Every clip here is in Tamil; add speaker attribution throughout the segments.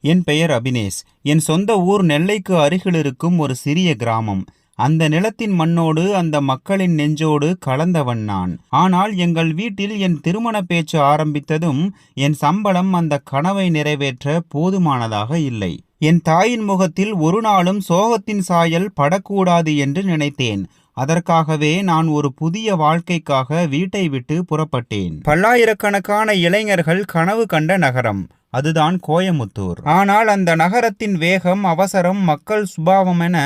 Speaker 1: என் பெயர் அபினேஷ். என் சொந்த ஊர் நெல்லைக்கு அருகில் இருக்கும் ஒரு சிறிய கிராமம். அந்த நிலத்தின் மண்ணோடு அந்த மக்களின் நெஞ்சோடு கலந்தவன் நான். ஆனால் எங்கள் வீட்டில் என் திருமண பேச்சு ஆரம்பித்ததும் என் சம்பளம் அந்த கனவை நிறைவேற்ற போதுமானதாக இல்லை. என் தாயின் முகத்தில் ஒரு நாளும் சோகத்தின் சாயல் படக்கூடாது என்று நினைத்தேன். அதற்காகவே நான் ஒரு புதிய வாழ்க்கைக்காக வீட்டை விட்டு புறப்பட்டேன். பல்லாயிரக்கணக்கான இளைஞர்கள் கனவு கண்ட நகரம். அதுதான் கோயமுத்தூர். ஆனால் அந்த நகரத்தின் வேகம் அவசரம் மக்கள் சுபாவம் என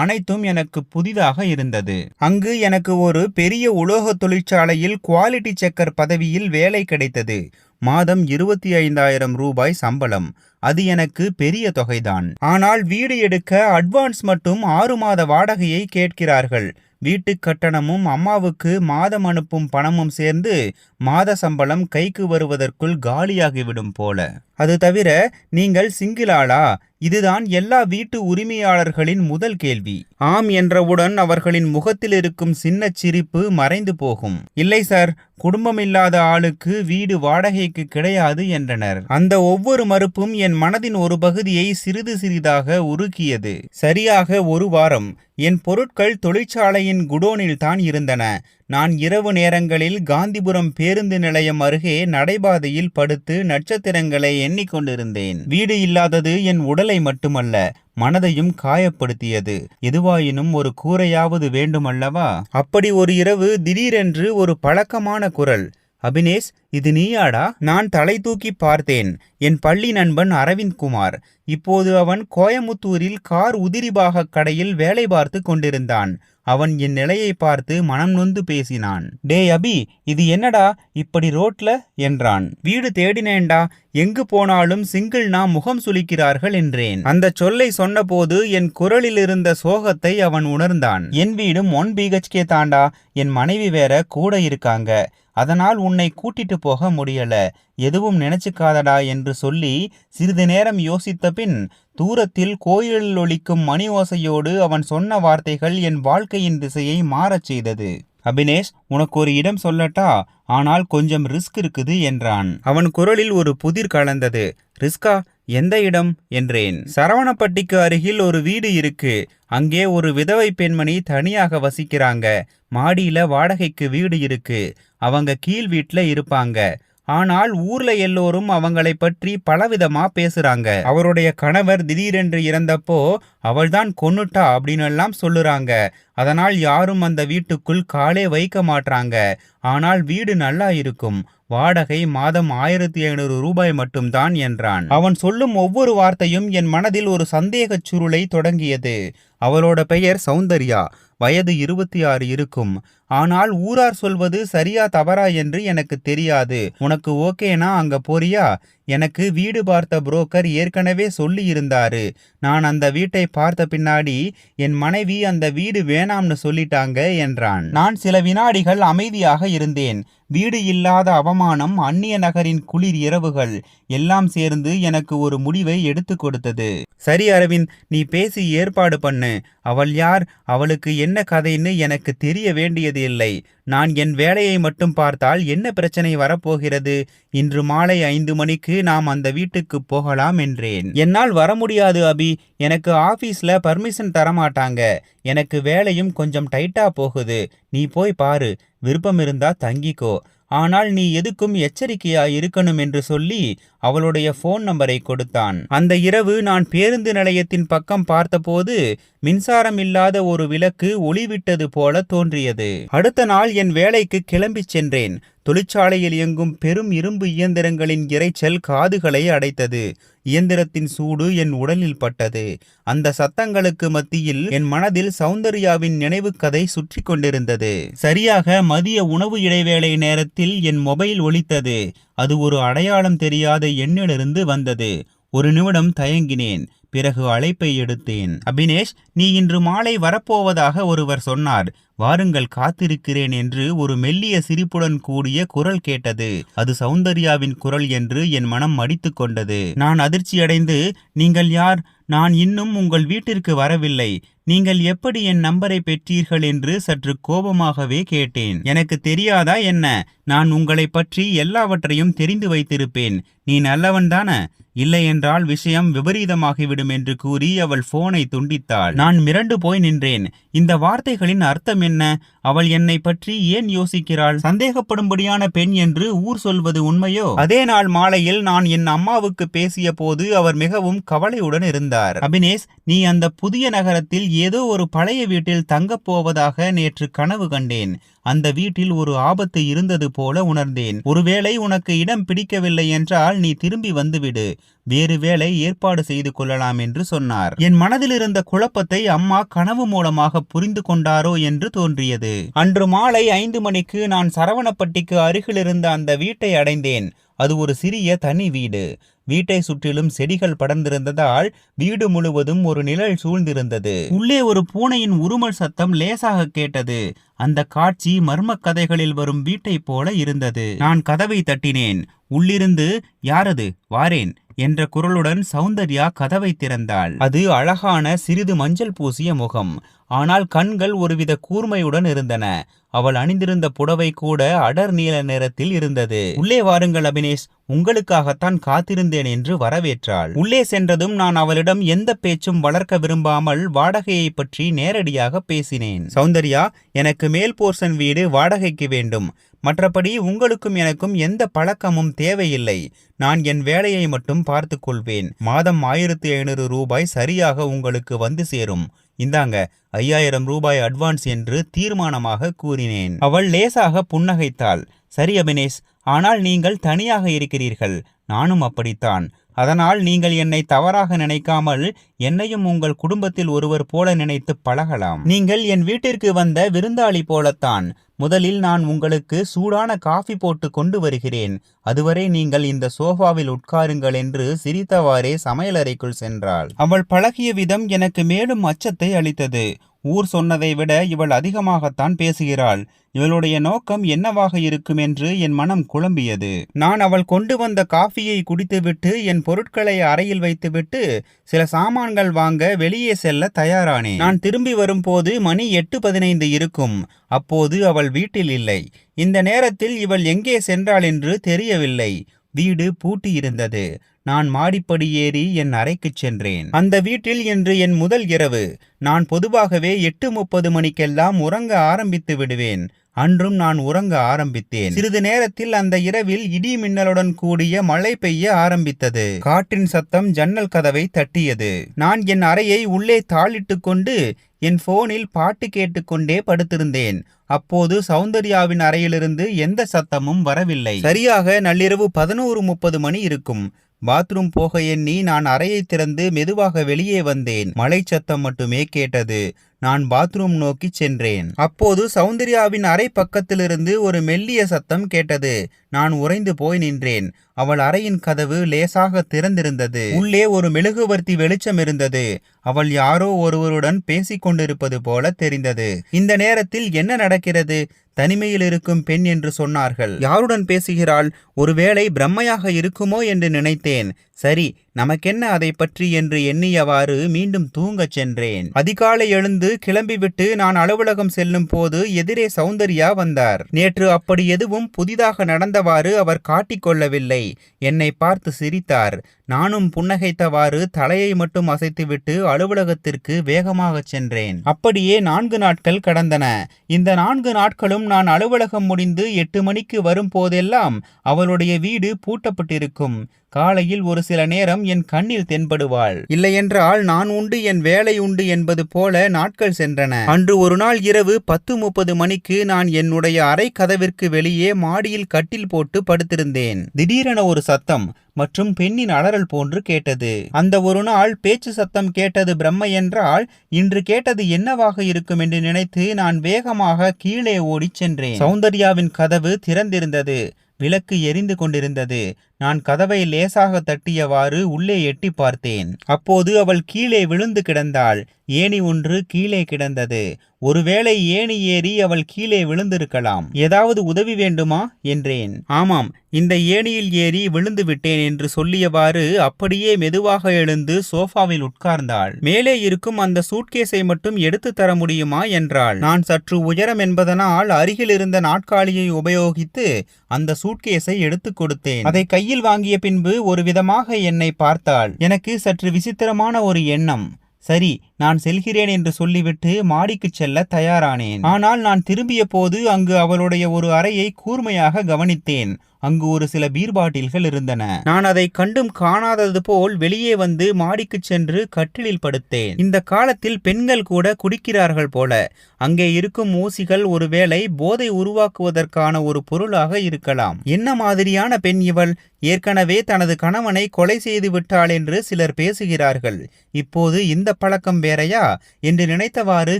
Speaker 1: அனைத்தும் எனக்கு புதிதாக இருந்தது. அங்கு எனக்கு ஒரு பெரிய உலோக தொழிற்சாலையில் குவாலிட்டி செக்கர் பதவியில் வேலை கிடைத்தது. மாதம் இருபத்தி ஐந்தாயிரம் ரூபாய் சம்பளம். அது எனக்கு பெரிய தொகைதான். ஆனால் வீடு எடுக்க அட்வான்ஸ் மட்டும் ஆறு மாத வாடகையை கேட்கிறார்கள். வீட்டு கட்டணமும் அம்மாவுக்கு மாதம் அனுப்பும் பணமும் சேர்ந்து மாத சம்பளம் கைக்கு வருவதற்குள் காலியாகிவிடும் போல. அது தவிர நீங்கள் சிங்கிளாளா? இதுதான் எல்லா வீட்டு உரிமையாளர்களின் முதல் கேள்வி. ஆம் என்றவுடன் அவர்களின் முகத்தில் இருக்கும் சின்ன சிரிப்பு மறைந்து போகும். இல்லை சார். குடும்பம் இல்லாத ஆளுக்கு வீடு வாடகைக்கு கிடையாது என்றனர். அந்த ஒவ்வொரு மறுப்பும் என் மனதின் ஒரு பகுதியை சிறிது சிறிதாக உருக்கியது. சரியாக ஒரு வாரம். என் பொருட்கள் தொழிற்சாலையின் குடோனில் தான் இருந்தன. நான் இரவு நேரங்களில் காந்திபுரம் பேருந்து நிலையம் அருகே நடைபாதையில் படுத்து நட்சத்திரங்களை எண்ணிக்கொண்டிருந்தேன். வீடு இல்லாதது என் உடலை மட்டுமல்ல மனதையும் காயப்படுத்தியது. எதுவாயினும் ஒரு கூரையாவது வேண்டுமல்லவா? அப்படி ஒரு இரவு திடீரென்று ஒரு பழக்கமான குரல் அபினேஷ் இது நீயாடா? நான் தலை தூக்கி பார்த்தேன். என் பள்ளி நண்பன் அரவிந்த் குமார் இப்போது அவன் கோயமுத்தூரில் கார் உதிரிபாக கடையில் வேலை பார்த்து கொண்டிருந்தான். அவன் என் நிலையை பார்த்து மனம் நொந்து பேசினான். டே அபி இது என்னடா? இப்படி ரோட்ல? என்றான். வீடு தேடினேன்டா. எங்கு போனாலும் சிங்கிள்னா முகம் சுளிக்கிறார்கள் என்றேன். அந்த சொல்லை சொன்னபோது என் குரலில் இருந்த சோகத்தை அவன் உணர்ந்தான். என் வீடும் ஒன் பிஹெச்கே தாண்டா. என் மனைவி வேற கூட இருக்காங்க. அதனால் உன்னை கூட்டிட்டு போக முடியல. எதுவும் நினைச்சுக்காதடா என்று சொல்லி சிறிது நேரம் யோசித்த பின் தூரத்தில் கோயிலில் ஒலிக்கும் மணி ஓசையோடு அவன் சொன்ன வார்த்தைகள் என் வாழ்க்கையின் திசையை மாறச் செய்தது. அபினேஷ் உனக்கு ஒரு இடம் சொல்லட்டா? ஆனால் கொஞ்சம் ரிஸ்க் இருக்குது என்றான். அவன் குரலில் ஒரு புதிர் கலந்தது. ரிஸ்கா? எந்த இடம்? என்றேன். சரவணப்பட்டிக்கு அருகில் ஒரு வீடு இருக்கு. அங்கே ஒரு விதவை பெண்மணி தனியாக வசிக்கிறாங்க. மாடியில வாடகைக்கு வீடு இருக்கு. அவங்க கீழ் வீட்டில் இருப்பாங்க. ஆனால் ஊர்ல எல்லோரும் அவங்களை பற்றி பலவிதமா பேசுறாங்க. அவருடைய கணவர் திடீரென்று இறந்தப்போ அவள்தான் கொன்னுட்டா அப்படின்னு எல்லாம் சொல்லுறாங்க. அதனால் யாரும் அந்த வீட்டுக்குள் காலே வைக்க மாட்டாங்க ஆனால் வீடு நல்லா இருக்கும். வாடகை மாதம் ஆயிரத்தி ஐநூறு ரூபாய் மட்டும்தான் என்றான். அவன் சொல்லும் ஒவ்வொரு வார்த்தையும் என் மனதில் ஒரு சந்தேகச் சுருளை தொடங்கியது. அவளோட பெயர் சௌந்தர்யா. வயது இருபத்தி ஆறு இருக்கும். ஆனால் ஊரார் சொல்வது சரியா தவறா என்று எனக்கு தெரியாது. உனக்கு ஓகேனா அங்க போறியா? எனக்கு வீடு பார்த்த புரோக்கர் ஏற்கனவே சொல்லி இருந்தாரு நான் அந்த வீட்டை பார்த்த பின்னாடி என் மனைவி அந்த வீடு வேணாம்னு சொல்லிட்டாங்க என்றான். நான் சில வினாடிகள் அமைதியாக இருந்தேன். வீடு இல்லாத அவமானம் அந்நிய நகரின் குளிர் இரவுகள் எல்லாம் சேர்ந்து எனக்கு ஒரு முடிவை எடுத்து கொடுத்தது. சரி அரவிந்த் நீ பேசி ஏற்பாடு பண்ணு. அவள் யார்? அவளுக்கு என்ன கதைன்னு எனக்கு தெரிய வேண்டியது இல்லை. நான் என் வேலையை மட்டும் பார்த்தால் என்ன பிரச்சனை வரப்போகிறது? இன்று மாலை ஐந்து மணிக்கு நாம் அந்த வீட்டுக்கு போகலாம் என்றேன். என்னால் வர முடியாது அபி. எனக்கு ஆபீஸ்ல பர்மிஷன் தரமாட்டாங்க. எனக்கு வேலையும் கொஞ்சம் டைட்டா போகுது. நீ போய் பாரு. விருப்பம் இருந்தா தங்கிக்கோ. ஆனால் நீ எதுக்கும் எச்சரிக்கையா இருக்கணும் என்று சொல்லி அவளுடைய ஃபோன் நம்பரை கொடுத்தான். அந்த இரவு நான் பேருந்து நிலையத்தின் பக்கம் பார்த்தபோது மின்சாரம் இல்லாத ஒரு விளக்கு ஒளிவிட்டது போல தோன்றியது. அடுத்த நாள் என் வேலைக்கு கிளம்பிச் சென்றேன். தொழிற்சாலையில் இயங்கும் பெரும் இரும்பு இயந்திரங்களின் இரைச்சல் காதுகளை அடைத்தது. இயந்திரத்தின் சூடு என் உடலில் பட்டது. அந்த சத்தங்களுக்கு மத்தியில் என் மனதில் சௌந்தர்யாவின் நினைவு கதை சுற்றி கொண்டிருந்தது. சரியாக மதிய உணவு இடைவேளை நேரத்தில் என் மொபைல் ஒலித்தது. அது ஒரு அடையாளம் தெரியாத எண்ணிலிருந்து வந்தது. ஒரு நிமிடம் தயங்கினேன். பிறகு அழைப்பை எடுத்தேன். அபினேஷ் நீ இன்று மாலை வரப்போவதாக ஒருவர் சொன்னார். வாருங்கள் காத்திருக்கிறேன் என்று ஒரு மெல்லிய சிரிப்புடன் கூடிய குரல் கேட்டது. அது சௌந்தர்யாவின் குரல் என்று என் மனம் மடித்து கொண்டது. நான் அதிர்ச்சியடைந்து நீங்கள் யார்? நான் இன்னும் உங்கள் வீட்டிற்கு வரவில்லை. நீங்கள் எப்படி என் நம்பரை பெற்றீர்கள் என்று சற்று கோபமாகவே கேட்டேன். எனக்கு தெரியாதா என்ன? நான் உங்களை பற்றி எல்லாவற்றையும் தெரிந்து வைத்திருப்பேன். நீ நல்லவன்தான இல்லையென்றால் விஷயம் விபரீதமாகிவிடும் என்று கூறி அவள் போனை துண்டித்தாள். நான் மிரண்டு போய் நின்றேன். இந்த வார்த்தைகளின் அர்த்தம் என்ன? அவள் என்னை பற்றி ஏன் யோசிக்கிறாள்? சந்தேகப்படும்படியான பெண் என்று ஊர் சொல்வது உண்மையோ? அதே நாள் மாலையில் நான் என் அம்மாவுக்கு பேசிய போது அவர் மிகவும் கவலையுடன் இருந்தார். அபினேஷ் நீ அந்த புதிய நகரத்தில் ஏதோ ஒரு பழைய வீட்டில் தங்கப் போவதாக நேற்று கனவு கண்டேன். அந்த வீட்டில் ஒரு ஆபத்து இருந்தது போல உணர்ந்தேன். ஒருவேளை உனக்கு இடம் பிடிக்கவில்லை என்றால் நீ திரும்பி வந்துவிடு. வேறு வேலை ஏற்பாடு செய்து கொள்ளலாம் என்று சொன்னார். என் மனதில் இருந்த குழப்பத்தை அம்மா கனவு மூலமாக புரிந்து கொண்டாரோ என்று தோன்றியது. அன்று மாலை ஐந்து மணிக்கு நான் சரவணப்பட்டிக்கு அருகிலிருந்த அந்த வீட்டை அடைந்தேன். அது ஒரு சிறிய தனி வீடு. வீட்டை சுற்றிலும் செடிகள் படர்ந்திருந்ததால் வீடு முழுவதும் ஒரு நிழல் சூழ்ந்திருந்தது. உள்ளே ஒரு பூனையின் உருமல் சத்தம் லேசாக கேட்டது. அந்த காட்சி மர்ம கதைகளில் வரும் வீட்டைப் போல இருந்தது. நான் கதவை தட்டினேன். உள்ளிருந்து யாரது? வாரேன் என்ற குரலுடன் சௌந்தர்யா கதவை திறந்தாள். அது அழகான சிறிது மஞ்சள் பூசிய முகம். ஆனால் கண்கள் ஒருவித கூர்மையுடன் இருந்தன. அவள் அணிந்திருந்த புடவை கூட அடர் நீல நிறத்தில் இருந்தது. உள்ளே வாருங்கள் அபினேஷ். உங்களுக்காகத்தான் காத்திருந்தேன் என்று வரவேற்றாள். உள்ளே சென்றதும் நான் அவளிடம் எந்த பேச்சும் வளர்க்க விரும்பாமல் வாடகையை பற்றி நேரடியாக பேசினேன். சௌந்தர்யா எனக்கு மேல் போர்ஷன் வீடு வாடகைக்கு வேண்டும். மற்றபடி உங்களுக்கும் எனக்கும் எந்த பழக்கமும் தேவையில்லை. நான் என் வேலையை மட்டும் பார்த்து கொள்வேன். மாதம் ஆயிரத்தி ஐநூறு ரூபாய் சரியாக உங்களுக்கு வந்து சேரும். இந்தாங்க ஐயாயிரம் ரூபாய் அட்வான்ஸ் என்று தீர்மானமாக கூறினேன். அவள் லேசாக புன்னகைத்தாள். சரி அபினேஷ் ஆனால் நீங்கள் தனியாக இருக்கிறீர்கள். நானும் அப்படித்தான். அதனால் நீங்கள் என்னை தவறாக நினைக்காமல் என்னையும் உங்கள் குடும்பத்தில் ஒருவர் போல நினைத்து பழகலாம். நீங்கள் என் வீட்டிற்கு வந்த விருந்தாளி போலத்தான். முதலில் நான் உங்களுக்கு சூடான காஃபி போட்டு கொண்டு வருகிறேன். அதுவரை நீங்கள் இந்த சோஃபாவில் உட்காருங்கள் என்று சிரித்தவாறே சமையலறைக்குள் சென்றாள். அவள் பழகிய விதம் எனக்கு மேலும் அச்சத்தை அளித்தது. ஊர் சொன்னதை விட இவள் அதிகமாகத்தான் பேசுகிறாள். இவளுடைய நோக்கம் என்னவாக இருக்கும் என்று என் மனம் குழம்பியது. நான் அவள் கொண்டு வந்த காஃபியை குடித்துவிட்டு என் பொருட்களை அறையில் வைத்துவிட்டு சில சாமான்கள் வாங்க வெளியே செல்ல தயாரானேன். நான் திரும்பி வரும்போது மணி எட்டு பதினைந்து இருக்கும். அப்போது அவள் வீட்டில் இல்லை. இந்த நேரத்தில் இவள் எங்கே சென்றாள் என்று தெரியவில்லை. வீடு பூட்டியிருந்தது. நான் மாடிப்படி ஏறி என் அறைக்குச் சென்றேன். அந்த வீட்டில் இன்று என் முதல் இரவு. நான் பொதுவாகவே எட்டு முப்பது மணிக்கெல்லாம் உறங்க ஆரம்பித்து விடுவேன். அன்றும் நான் உறங்க ஆரம்பித்தேன். சிறிது நேரத்தில் அந்த இரவில் இடி மின்னலுடன் கூடிய மழை பெய்ய ஆரம்பித்தது. காற்றின் சத்தம் ஜன்னல் கதவை தட்டியது. நான் என் அறையை உள்ளே தாளிட்டு கொண்டு என் போனில் பாட்டு கேட்டுக்கொண்டே படுத்திருந்தேன். அப்போது சௌந்தர்யாவின் அறையிலிருந்து எந்த சத்தமும் வரவில்லை. சரியாக நள்ளிரவு பதினோரு முப்பது மணி இருக்கும். பாத்ரூம் போக எண்ணி நான் அறையை திறந்து மெதுவாக வெளியே வந்தேன். மலை சத்தம் மட்டுமே கேட்டது. நான் பாத்ரூம் நோக்கி சென்றேன். அப்போது சௌந்தர்யாவின் அறை பக்கத்திலிருந்து ஒரு மெல்லிய சத்தம் கேட்டது. நான் உறைந்து போய் நின்றேன். அவள் அறையின் கதவு லேசாக திறந்திருந்தது. உள்ளே ஒரு மெழுகுவர்த்தி வெளிச்சம் இருந்தது. அவள் யாரோ ஒருவருடன் பேசிக் கொண்டிருப்பது போல தெரிந்தது. இந்த நேரத்தில் என்ன நடக்கிறது? தனிமையில் இருக்கும் பெண் என்று சொன்னார்கள். யாருடன் பேசுகிறாள்? ஒருவேளை பிரம்மையாக இருக்குமோ என்று நினைத்தேன். சரி நமக்கென்ன அதை பற்றி என்று எண்ணியவாறு மீண்டும் தூங்கச் சென்றேன். அதிகாலை எழுந்து கிளம்பிவிட்டு நான் அலுவலகம் செல்லும் போது எதிரே சௌந்தர்யா வந்தார். நேற்று அப்படி எதுவும் புதிதாக நடந்தவாறு அவர் காட்டிக்கொள்ளவில்லை என்னை பார்த்து சிரித்தார். நானும் புன்னகைத்தவாறு தலையை மட்டும் அசைத்துவிட்டு அலுவலகத்திற்கு வேகமாகச் சென்றேன். அப்படியே நான்கு நாட்கள் கடந்தன. இந்த நான்கு நாட்களும் நான் அலுவலகம் முடிந்து எட்டு மணிக்கு வரும் போதெல்லாம் அவளுடைய வீடு பூட்டப்பட்டிருக்கும். காலையில் ஒரு சில நேரம் என் கண்ணில் தென்படுவாள். இல்லையென்றால் நான் உண்டு என் வேலை உண்டு என்பது போல நாட்கள் சென்றன. அன்று ஒரு நாள் இரவு பத்து முப்பது மணிக்கு நான் என்னுடைய அறை கதவிற்கு வெளியே மாடியில் கட்டில் போட்டு படுத்திருந்தேன். திடீரென ஒரு சத்தம் மற்றும் பெண்ணின் அலறல் போன்று கேட்டது. அந்த ஒரு நாள் பேச்சு சத்தம் கேட்டது பிரம்மை என்றால் இன்று கேட்டது என்னவாக இருக்கும் என்று நினைத்து நான் வேகமாக கீழே ஓடிச் சென்றேன். சௌந்தர்யாவின் கதவு திறந்திருந்தது விளக்கு எரிந்து கொண்டிருந்தது நான் கதவை லேசாக தட்டியவாறு உள்ளே எட்டி பார்த்தேன். அப்போது அவள் கீழே விழுந்து கிடந்தாள். ஏணி ஒன்று கீழே கிடந்தது. ஒருவேளை ஏணி ஏறி அவள் கீழே விழுந்திருக்கலாம். ஏதாவது உதவி வேண்டுமா? என்றேன். ஆமாம் இந்த ஏணியில் ஏறி விழுந்து விட்டேன் என்று சொல்லியவாறு அப்படியே மெதுவாக எழுந்து சோஃபாவில் உட்கார்ந்தாள். மேலே இருக்கும் அந்த சூட்கேஸை மட்டும் எடுத்து தர முடியுமா? என்றாள். நான் சற்று உயரம் என்பதனால் அருகில் இருந்த நாட்காலியை உபயோகித்து அந்த சூட்கேஸை எடுத்துக் கொடுத்தேன். அதை கையில் வாங்கிய பின்பு ஒரு விதமாக என்னை பார்த்தாள். எனக்கு சற்று விசித்திரமான ஒரு எண்ணம். சரி நான் செல்கிறேன் என்று சொல்லிவிட்டு மாடிக்குச் செல்ல தயாரானேன். ஆனால் நான் திரும்பிய போது அங்கு அவளுடைய ஒரு அறையை கூர்மையாக கவனித்தேன். அங்கு ஒரு சில பீர் பாட்டில்கள் இருந்தன. நான் அதை கண்டும் காணாதது போல் வெளியே வந்து மாடிக்குச் சென்று கட்டிலில் படுத்தேன். இந்த காலத்தில் பெண்கள் கூட குடிக்கிறார்கள் போல. அங்கே இருக்கும் ஊசிகள் ஒருவேளை போதை உருவாக்குவதற்கான ஒரு பொருளாக இருக்கலாம். என்ன மாதிரியான பெண் இவள்? ஏற்கனவே தனது கணவனை கொலை செய்து விட்டாள் என்று சிலர் பேசுகிறார்கள். இப்போது இந்த பழக்கம் வேறையா என்று நினைத்தவாறு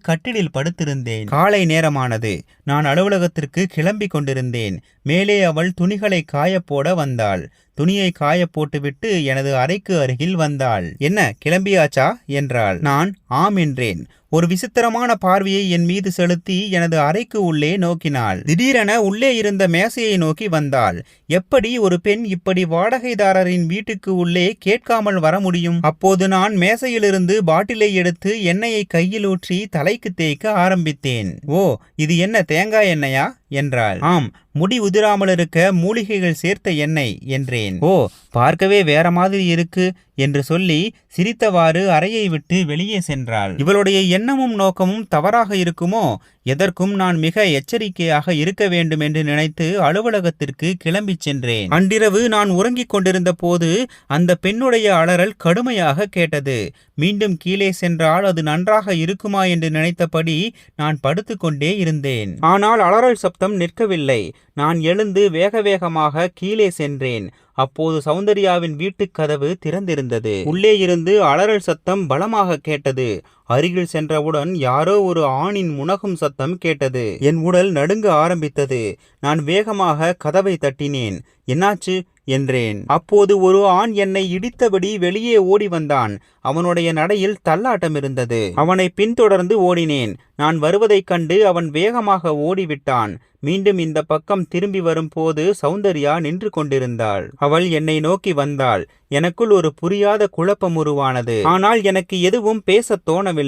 Speaker 1: கட்டிலில் படுத்திருந்தேன். காலை நேரமானது. நான் அலுவலகத்திற்கு கிளம்பி கொண்டிருந்தேன். மேலே அவள் துணிகளை காயப்போட வந்தாள். துணியை காய போட்டுவிட்டு எனது அறைக்கு அருகில் வந்தாள். என்ன கிளம்பியாச்சா? என்றாள். நான் ஆம் என்றேன். ஒரு விசித்திரமான பார்வையை என் மீது செலுத்தி எனது அறைக்கு உள்ளே நோக்கினாள். திடீரென உள்ளே இருந்த மேசையை நோக்கி வந்தாள். எப்படி ஒரு பெண் இப்படி வாடகைதாரரின் வீட்டுக்கு உள்ளே கேட்காமல் வர முடியும்? அப்போது நான் மேசையிலிருந்து பாட்டிலை எடுத்து எண்ணெயை கையில் ஊற்றி தலைக்கு தேய்க்க ஆரம்பித்தேன். ஓ இது என்ன தேங்காய் எண்ணெயா? என்றாள். ஆம் முடி உதிராமல் இருக்க மூலிகைகள் சேர்த்த எண்ணெய் என்றேன். ஓ பார்க்கவே வேற மாதிரி இருக்கு. என்று சொல்லி சிரித்தவாறு அறையை விட்டு வெளியே சென்றாள். இவளுடைய எண்ணமும் நோக்கமும் தவறாக இருக்குமோ? எதற்கும் நான் மிக எச்சரிக்கையாக இருக்க வேண்டும் என்று நினைத்து அலுவலகத்திற்கு கிளம்பிச் சென்றேன். அன்றிரவு நான் உறங்கிக் கொண்டிருந்த போது அந்த பெண்ணுடைய அலறல் கடுமையாக கேட்டது. மீண்டும் கீழே சென்றால் அது நன்றாக இருக்குமா என்று நினைத்தபடி நான் படுத்துக்கொண்டே இருந்தேன். ஆனால் அலறல் சப்தம் நிற்கவில்லை. நான் எழுந்து வேக வேகமாக கீழே சென்றேன். அப்போது சௌந்தர்யாவின் வீட்டுக் கதவு திறந்திருந்தது. உள்ளே இருந்து அலறல் சத்தம் பலமாக கேட்டது. அருகில் சென்றவுடன் யாரோ ஒரு ஆணின் முனகும் சத்தம் கேட்டது. என் உடல் நடுங்க ஆரம்பித்தது. நான் வேகமாக கதவை தட்டினேன். என்னாச்சு? என்றேன். அப்போது ஒரு ஆண் என்னை இடித்தபடி வெளியே ஓடி வந்தான். அவனுடைய நடையில் தள்ளாட்டம் இருந்தது. அவனை பின்தொடர்ந்து ஓடினேன். நான் வருவதைக் கண்டு அவன் வேகமாக ஓடிவிட்டான். மீண்டும் இந்த பக்கம் திரும்பி வரும்போது சௌந்தர்யா நின்று கொண்டிருந்தாள். அவள் என்னை நோக்கி வந்தாள். எனக்குள் ஒரு புரியாத குழப்பம் உருவானது. ஆனால் எனக்கு எதுவும் பேசத் தோணவில்லை.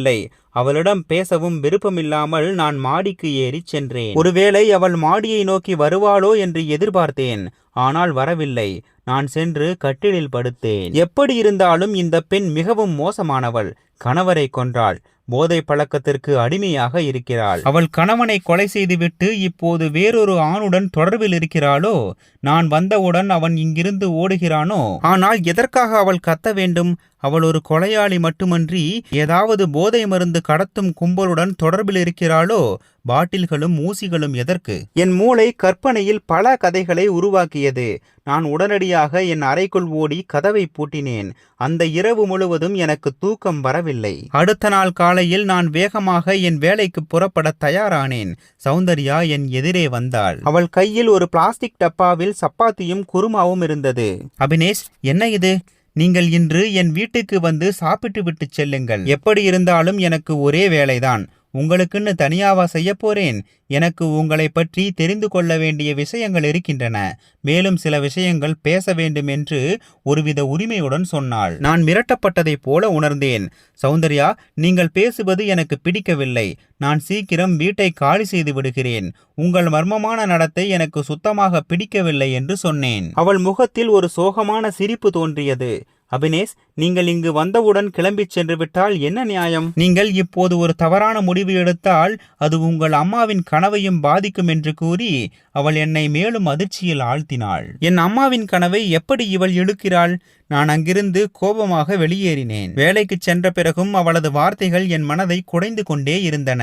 Speaker 1: அவளிடம் பேசவும் விருப்பமில்லாமல் நான் மாடிக்கு ஏறிச் சென்றேன். ஒருவேளை அவள் மாடியை நோக்கி வருவாளோ என்று எதிர்பார்த்தேன். ஆனால் வரவில்லை. நான் சென்று கட்டிலில் படுத்தேன். எப்படி இருந்தாலும் இந்த பெண் மிகவும் மோசமானவள். கணவரை கொன்றாள். போதை பழக்கத்திற்கு அடிமையாக இருக்கிறாள். அவள் கணவனை கொலை செய்துவிட்டு இப்போது வேறொரு ஆணுடன் தொடர்பில் இருக்கிறாளோ? நான் வந்தவுடன் அவன் இங்கிருந்து ஓடுகிறானோ? ஆனால் எதற்காக அவள் கத்த வேண்டும்? அவள் ஒரு கொலையாளி மட்டுமன்றி ஏதாவது போதை மருந்து கடத்தும் கும்பலுடன் தொடர்பில் இருக்கிறாளோ பாட்டில்களும் ஊசிகளும் எதற்கு? என் மூளை கற்பனையில் பல கதைகளை உருவாக்கியது. நான் உடனடியாக என் அறைக்குள் ஓடி கதவை பூட்டினேன். அந்த இரவு முழுவதும் எனக்கு தூக்கம் வரவில்லை. அடுத்த நாள் காலையில் நான் வேகமாக என் வேலைக்கு புறப்பட தயாரானேன். சௌந்தர்யா என் எதிரே வந்தாள். அவள் கையில் ஒரு பிளாஸ்டிக் டப்பாவில் சப்பாத்தியும் குருமாவும் இருந்தது. அபினேஷ் என்ன இது? நீங்கள் இன்று என் வீட்டுக்கு வந்து சாப்பிட்டு விட்டு செல்லுங்கள். எப்படி இருந்தாலும் எனக்கு ஒரே வேலைதான். உங்களுக்குன்னு தனியாவா செய்ய போறேன். எனக்கு உங்களை பற்றி தெரிந்து கொள்ள வேண்டிய விஷயங்கள் இருக்கின்றன. மேலும் சில விஷயங்கள் பேச வேண்டும் என்று ஒருவித உரிமையுடன் சொன்னாள். நான் மிரட்டப்பட்டதைப் போல உணர்ந்தேன். சௌந்தர்யா நீங்கள் பேசுவது எனக்கு பிடிக்கவில்லை. நான் சீக்கிரம் வீட்டை காலி செய்து விடுகிறேன். உங்கள் மர்மமான நடத்தை எனக்கு சுத்தமாக பிடிக்கவில்லை என்று சொன்னேன். அவள் முகத்தில் ஒரு சோகமான சிரிப்பு தோன்றியது. அபினேஷ் நீங்கள் இங்கு வந்தவுடன் கிளம்பிச் சென்று விட்டால் என்ன நியாயம்? நீங்கள் இப்போது ஒரு தவறான முடிவு எடுத்தால் அது உங்கள் அம்மாவின் கனவையும் பாதிக்கும் என்று கூறி அவள் என்னை மேலும் அதிர்ச்சியில் ஆழ்த்தினாள். என் அம்மாவின் கனவை எப்படி இவள் இழுக்கிறாள்? நான் அங்கிருந்து கோபமாக வெளியேறினேன். வேலைக்கு சென்ற பிறகும் அவளது வார்த்தைகள் என் மனதை குடைந்து கொண்டே இருந்தன.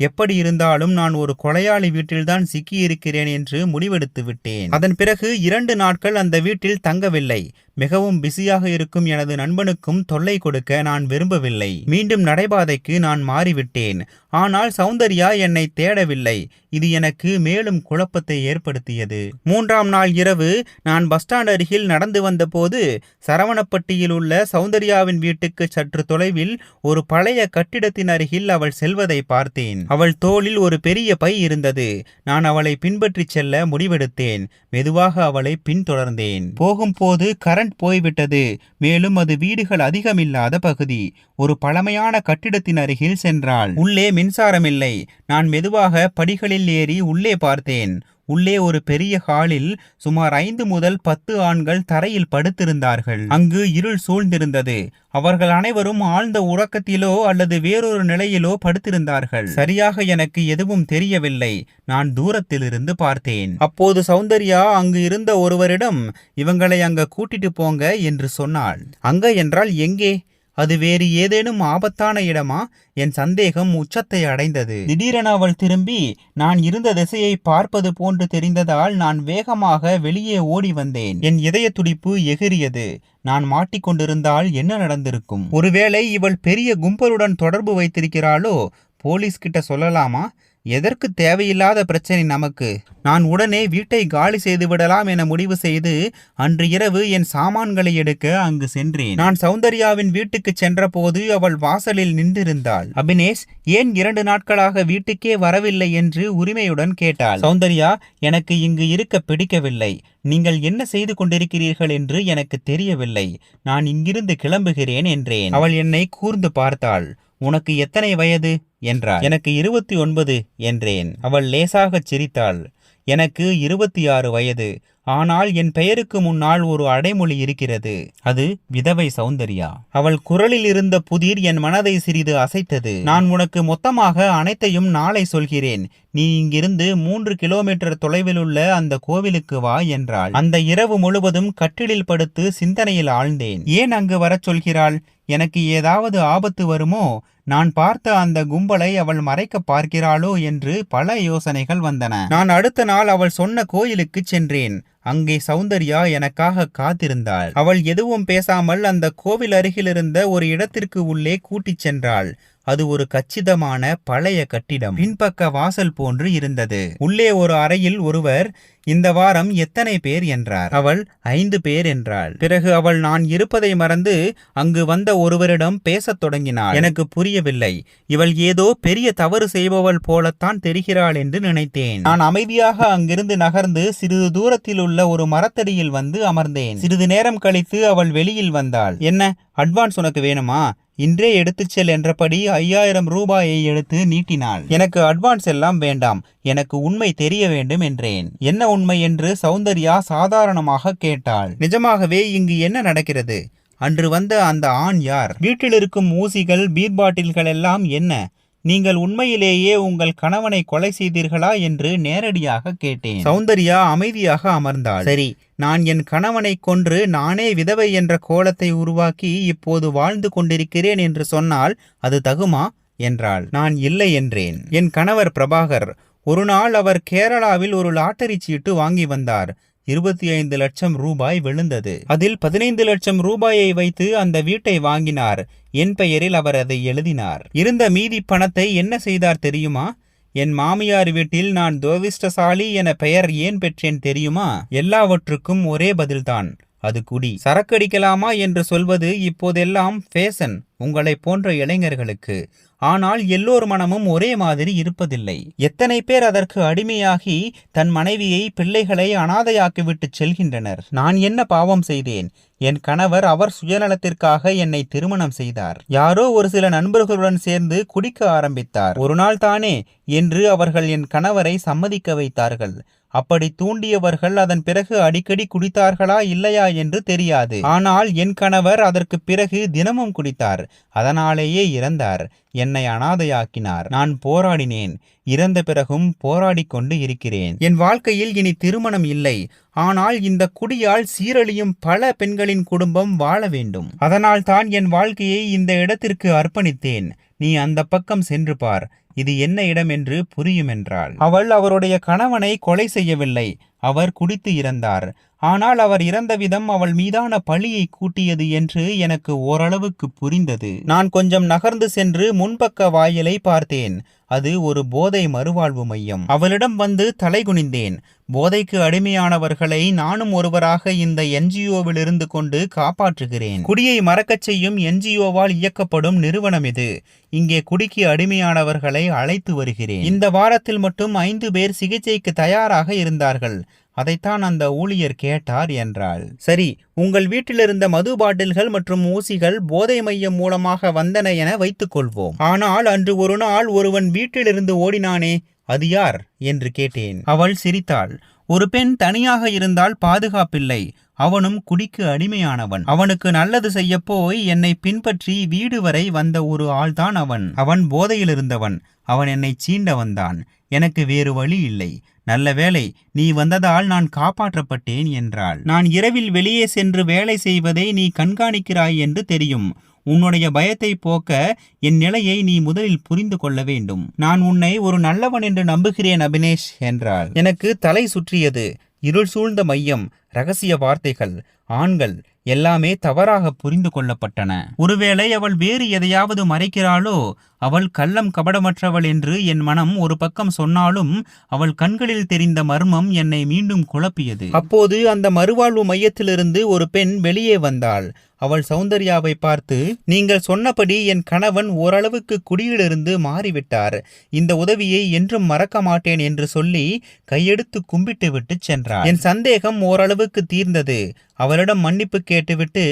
Speaker 1: எப்படி இருந்தாலும் நான் ஒரு கொலையாளி வீட்டில்தான் சிக்கியிருக்கிறேன் என்று முடிவெடுத்து விட்டேன். அதன் பிறகு இரண்டு நாட்கள் அந்த வீட்டில் தங்கவில்லை. மிகவும் பிஸியாக இருக்கும் எனது நண்பனுக்கும் தொல்லை கொடுக்க நான் விரும்பவில்லை. மீண்டும் நடைபாதைக்கு நான் மாறிவிட்டேன். ஆனால் சௌந்தர்யா என்னை தேடவில்லை. இது எனக்கு மேலும் குழப்பத்தை ஏற்படுத்தியது. மூன்றாம் நாள் இரவு நான் பஸ் ஸ்டாண்ட் அருகில் நடந்து வந்தபோது சரவணப்பட்டியில் உள்ள சௌந்தர்யாவின் வீட்டுக்கு சற்று தொலைவில் ஒரு பழைய கட்டிடத்தின் அருகில் அவள் செல்வதை பார்த்தேன். அவள் தோளில் ஒரு பெரிய பை இருந்தது. நான் அவளை பின்பற்றிச் செல்ல முடிவெடுத்தேன். மெதுவாக அவளை பின்தொடர்ந்தேன். போகும்போது கரண்ட் போய்விட்டது. மேலும் அது வீடுகள் அதிகமில்லாத பகுதி. ஒரு பழமையான கட்டிடத்தின் அருகில் சென்றாள். உள்ளே மின்சாரமில்லை. நான் மெதுவாக படிகளில் ஏறி உள்ளே பார்த்தேன். உள்ளே ஒரு பெரிய ஹாலில் சுமார் ஐந்து முதல் பத்து ஆண்கள் தரையில் படுத்திருந்தார்கள். அங்கு இருள் சூழ்ந்திருந்தது. அவர்கள் அனைவரும் ஆழ்ந்த உறக்கத்திலோ அல்லது வேறொரு நிலையிலோ படுத்திருந்தார்கள். சரியாக எனக்கு எதுவும் தெரியவில்லை. நான் தூரத்திலிருந்து பார்த்தேன். அப்போது சௌந்தர்யா அங்கு இருந்த ஒருவரிடம் இவங்களை அங்க கூட்டிட்டு போங்க என்று சொன்னாள். அங்க என்றால் எங்கே? அது வேறு ஏதேனும் ஆபத்தான இடமா? என் சந்தேகம் உச்சத்தை அடைந்தது. திடீரென அவள் திரும்பி நான் இருந்த திசையை பார்ப்பது போன்று தெரிந்ததால் நான் வேகமாக வெளியே ஓடி வந்தேன். என் இதய துடிப்பு எகிரியது நான் மாட்டிக்கொண்டிருந்தால் என்ன நடந்திருக்கும்? ஒருவேளை இவள் பெரிய கும்பலுடன் தொடர்பு வைத்திருக்கிறாளோ? போலீஸ் கிட்ட சொல்லலாமா? எதற்கு தேவையில்லாத பிரச்சனை நமக்கு? நான் உடனே வீட்டை காலி செய்து விடலாம் என முடிவு செய்து அன்று இரவு என் சாமான்களை எடுக்க அங்கு சென்றேன். நான் சௌந்தர்யாவின் வீட்டுக்கு சென்றபோது அவள் வாசலில் நின்றிருந்தாள். அபினேஷ் ஏன் இரண்டு நாட்களாக வீட்டுக்கே வரவில்லை? என்று உரிமையுடன் கேட்டாள். சௌந்தர்யா எனக்கு இங்கு இருக்க பிடிக்கவில்லை. நீங்கள் என்ன செய்து கொண்டிருக்கிறீர்கள் என்று எனக்கு தெரியவில்லை. நான் இங்கிருந்து கிளம்புகிறேன் என்றேன். அவள் என்னை கூர்ந்து பார்த்தாள். உனக்கு எத்தனை வயது? என்றாள். எனக்கு இருபத்தி ஒன்பது என்றேன். அவள் லேசாகச் சிரித்தாள். எனக்கு இருபத்தி ஆறு வயது. ஆனால் என் பெயருக்கு முன்னால் ஒரு அடைமொழி இருக்கிறது. அது விதவை சௌந்தர்யா. அவள் குரலில் இருந்த புதிர் என் மனதை சிறிது அசைத்தது. நான் உனக்கு மொத்தமாக அனைத்தையும் நாளை சொல்கிறேன். நீ இங்கிருந்து மூன்று கிலோமீட்டர் தொலைவில் உள்ள அந்த கோவிலுக்கு வா என்றாள். அந்த இரவு முழுவதும் கட்டிலில் படுத்து சிந்தனையில் ஆழ்ந்தேன். ஏன் அங்கு வரச் சொல்கிறாள்? எனக்கு ஏதாவது ஆபத்து வருமோ? நான் பார்த்த அந்த கும்பலை அவள் மறைக்க பார்க்கிறாளோ என்று பல யோசனைகள் வந்தன. நான் அடுத்த நாள் அவள் சொன்ன கோயிலுக்கு சென்றேன். அங்கே சௌந்தர்யா எனக்காக காத்திருந்தாள். அவள் எதுவும் பேசாமல் அந்த கோவில் அருகிலிருந்த ஒரு இடத்திற்கு உள்ளே கூட்டிச் சென்றாள். அது ஒரு கச்சிதமான பழைய கட்டிடம். பின்பக்க வாசல் போன்று இருந்தது. உள்ளே ஒரு அறையில் ஒருவர் இந்த வாரம் எத்தனை பேர்? என்றார். அவள் ஐந்து பேர் என்றாள். பிறகு அவள் நான் இருப்பதை மறந்து அங்கு வந்த ஒருவரிடம் பேசத் தொடங்கினாள். எனக்கு புரியவில்லை. இவள் ஏதோ பெரிய தவறு செய்பவள் போலத்தான் தெரிகிறாள் என்று நினைத்தேன். நான் அமைதியாக அங்கிருந்து நகர்ந்து சிறிது தூரத்தில் உள்ள ஒரு மரத்தடியில் வந்து அமர்ந்தேன். சிறிது நேரம் கழித்து அவள் வெளியில் வந்தாள். என்ன? அட்வான்ஸ் உனக்கு வேணுமா? இன்றே எடுத்துச் செல் என்றபடி ஐயாயிரம் ரூபாயை எடுத்து நீட்டினாள். எனக்கு அட்வான்ஸ் எல்லாம் வேண்டாம். எனக்கு உண்மை தெரிய வேண்டும் என்றேன். என்ன உண்மை என்று சௌந்தர்யா சாதாரணமாக கேட்டாள். நிஜமாகவே இங்கு என்ன நடக்கிறது? அன்று வந்த அந்த ஆண் யார்? வீட்டில் இருக்கும் ஊசிகள் பீர் பாட்டில்கள் எல்லாம் என்ன? நீங்கள் உண்மையிலேயே உங்கள் கணவனை கொலை செய்தீர்களா என்று நேரடியாக கேட்டேன். சௌந்தர்யா அமைதியாக அமர்ந்தாள். சரி நான் என் கணவனை கொன்று நானே விதவை என்ற கோலத்தை உருவாக்கி இப்போது வாழ்ந்து கொண்டிருக்கிறேன் என்று சொன்னால் அது தகுமா? என்றாள். நான் இல்லை என்றேன். என் கணவர் பிரபாகர் ஒரு நாள் அவர் கேரளாவில் ஒரு லாட்டரி சீட்டு வாங்கி வந்தார். இருபத்தி ஐந்து லட்சம் ரூபாய் விழுந்தது. அதில் பதினைந்து லட்சம் ரூபாயை வைத்து அந்த வீட்டை வாங்கினார். என் பெயரில் அவர் அதை எழுதினார். இருந்த மீதி பணத்தை என்ன செய்தார் தெரியுமா? என் மாமியார் வீட்டில் நான் துரதிர்ஷ்டசாலி என பெயர் ஏன் பெற்றேன் தெரியுமா? எல்லாவற்றுக்கும் ஒரே பதில்தான். அது குடி. சரக்கடிக்கலாமா என்று சொல்வது இப்போதெல்லாம் ஃபேஷன் உங்களை போன்ற இளைஞர்களுக்கு. ஆனால் எல்லோர் மனமும் ஒரே மாதிரி இருப்பதில்லை. எத்தனை பேர் அதற்கு அடிமையாகி தன் மனைவியை பிள்ளைகளை அனாதையாக்கிவிட்டு செல்கின்றனர். நான் என்ன பாவம் செய்தேன்? என் கணவர் அவர் சுயநலத்திற்காக என்னை திருமணம் செய்தார். யாரோ ஒரு சில நண்பர்களுடன் சேர்ந்து குடிக்க ஆரம்பித்தார். ஒரு நாள் தானே என்று அவர்கள் என் கணவரை சம்மதிக்க வைத்தார்கள். அப்படி தூண்டியவர்கள் அதன் பிறகு அடிக்கடி குடித்தார்களா இல்லையா என்று தெரியாது. ஆனால் என் கணவர் அதற்கு பிறகு தினமும் குடித்தார். அதனாலேயே இறந்தார். என்னை அனாதையாக்கினார். நான் போராடினேன். இறந்த பிறகும் போராடி கொண்டு இருக்கிறேன். என் வாழ்க்கையில் இனி திருமணம் இல்லை. ஆனால் இந்த குடியால் சீரழியும் பல பெண்களின் குடும்பம் வாழ வேண்டும். அதனால் தான் என் வாழ்க்கையை இந்த இடத்திற்கு அர்ப்பணித்தேன். நீ அந்த பக்கம் சென்று பார். இது என்ன இடம் என்று புரியுமென்றாள். அவள் அவருடைய கணவனை கொலை செய்யவில்லை. அவர் குடித்து இறந்தார். ஆனால் அவர் இறந்த விதம் அவள் மீதான பழியை கூட்டியது என்று எனக்கு ஓரளவுக்கு புரிந்தது. நான் கொஞ்சம் நகர்ந்து சென்று முன்பக்க வாயிலை பார்த்தேன். அது ஒரு போதை மறுவாழ்வு மையம். அவளிடம் வந்து தலை குனிந்தேன். போதைக்கு அடிமையானவர்களை நானும் ஒருவராக இந்த என்ஜிஓவிலிருந்து கொண்டு காப்பாற்றுகிறேன். குடியை மறக்கச் செய்யும் என்ஜிஓவால் இயக்கப்படும் நிறுவனம் இது. இங்கே குடிக்கு அடிமையானவர்களை அழைத்து வருகிறேன். இந்த வாரத்தில் மட்டும் ஐந்து பேர் சிகிச்சைக்கு தயாராக இருந்தார்கள். அதைத்தான் அந்த ஊழியர் கேட்டார் என்றாள். சரி உங்கள் வீட்டிலிருந்த மது பாட்டில்கள் மற்றும் ஊசிகள் போதை மையம் மூலமாக வந்தன என வைத்துக் கொள்வோம். ஆனால் அன்று ஒரு நாள் ஒருவன் வீட்டிலிருந்து ஓடினானே அது யார்? என்று கேட்டேன். அவள் சிரித்தாள். ஒரு பெண் தனியாக இருந்தால் பாதுகாப்பில்லை. அவனும் குடிக்கு அடிமையானவன். அவனுக்கு நல்லது செய்ய போய் என்னை பின்பற்றி வீடு வரை வந்த ஒரு ஆள்தான் அவன். அவன் போதையில் இருந்தவன். அவன் என்னை சீண்ட வந்தான். எனக்கு வேறு வழி இல்லை. நல்ல வேளை நீ வந்ததால் நான் காப்பாற்றப்பட்டேன் என்றாள். நான் இரவில் வெளியே சென்று வேலை செய்வதை நீ கண்காணிக்கிறாய் என்று தெரியும். உன்னுடைய பயத்தை போக்க என் நிலையை நீ முதலில் புரிந்து கொள்ள வேண்டும். நான் உன்னை ஒரு நல்லவன் என்று நம்புகிறேன் அபினேஷ் என்றாள். எனக்கு தலை சுற்றியது இருள் சூழ்ந்த மையம் ரகசிய வார்த்தைகள் ஆண்கள் எல்லாமே தவறாக புரிந்து கொள்ளப்பட்டன. ஒருவேளை அவள் வேறு எதையாவது மறைக்கிறாளோ அவள் கள்ளம் கபடமற்றவள் என்று என் மனம் ஒரு பக்கம் சொன்னாலும் அவள் கண்களில் தெரிந்த மர்மம் என்னை மீண்டும் குழப்பியது. அப்போது அந்த மறுவாழ்வு மையத்திலிருந்து ஒரு பெண் வெளியே வந்தாள். அவள் சௌந்தர்யாவை பார்த்து நீங்கள் சொன்னபடி என் கணவன் ஓரளவுக்கு குடியிலிருந்து மாறிவிட்டார். இந்த உதவியை என்றும் மறக்க மாட்டேன் என்று சொல்லி கையெடுத்து கும்பிட்டு விட்டு சென்றார் என் சந்தேகம் ஓரளவுக்கு தீர்ந்தது. அவளிடம் மன்னிப்பு கேட்டுவிட்டு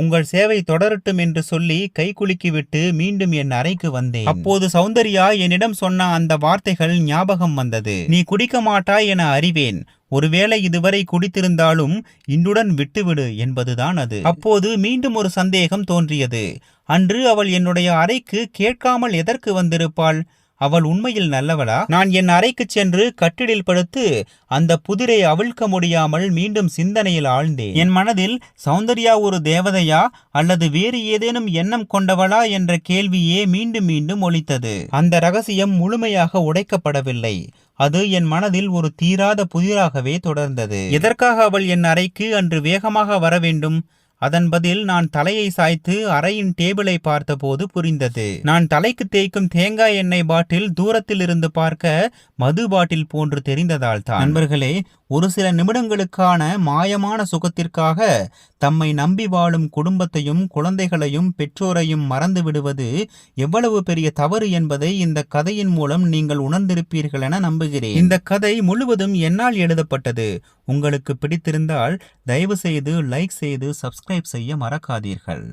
Speaker 1: உங்கள் சேவை தொடரட்டும் என்று சொல்லி கை குலுக்கிவிட்டு மீண்டும் என் அறைக்கு வந்தேன். அப்போது சௌந்தர்யா என்னிடம் சொன்ன அந்த வார்த்தைகள் ஞாபகம் வந்தது. நீ குடிக்க மாட்டாய் என அறிவேன். ஒருவேளை இதுவரை குடித்திருந்தாலும் இன்றுடன் விட்டுவிடு என்பதுதான் அது. அப்போது மீண்டும் ஒரு சந்தேகம் தோன்றியது. அன்று அவள் என்னுடைய அறைக்கு கேட்காமல் எதற்கு வந்திருப்பாள்? அவள் உண்மையில் நல்லவளா? நான் என் அறைக்கு சென்று கட்டிலில் படுத்து அந்த புதிரை அவிழ்க்க முடியாமல் மீண்டும் சிந்தனையில் ஆழ்ந்தேன். என் மனதில் சௌந்தர்யா ஒரு தேவதையா? அல்லது வேறு ஏதேனும் எண்ணம் கொண்டவளா? என்ற கேள்வியே மீண்டும் மீண்டும் ஒலித்தது. அந்த ரகசியம் முழுமையாக உடைக்கப்படவில்லை. அது என் மனதில் ஒரு தீராத புதிராகவே தொடர்ந்தது. எதற்காக அவள் என் அறைக்கு அன்று வேகமாக வர வேண்டும்? அதன் பதில் நான் தலையை சாய்த்து அறையின் டேபிளை பார்த்தபோது புரிந்தது. நான் தலைக்கு தேய்க்கும் தேங்காய் எண்ணெய் பாட்டில் தூரத்தில் இருந்து பார்க்க மது பாட்டில் போன்று தெரிந்ததால் தான் நண்பர்களே ஒரு சில நிமிடங்களுக்கான மாயமான சுகத்திற்காக தம்மை நம்பி வாழும் குடும்பத்தையும் குழந்தைகளையும் பெற்றோரையும் மறந்து விடுவது எவ்வளவு பெரிய தவறு என்பதை இந்த கதையின் மூலம் நீங்கள் உணர்ந்திருப்பீர்கள் என நம்புகிறேன். இந்த கதை முழுவதும் என்னால் எழுதப்பட்டது. உங்களுக்கு பிடித்திருந்தால் தயவு செய்து லைக் செய்து சப்ஸ்கிரைப் செய்ய மறக்காதீர்கள்.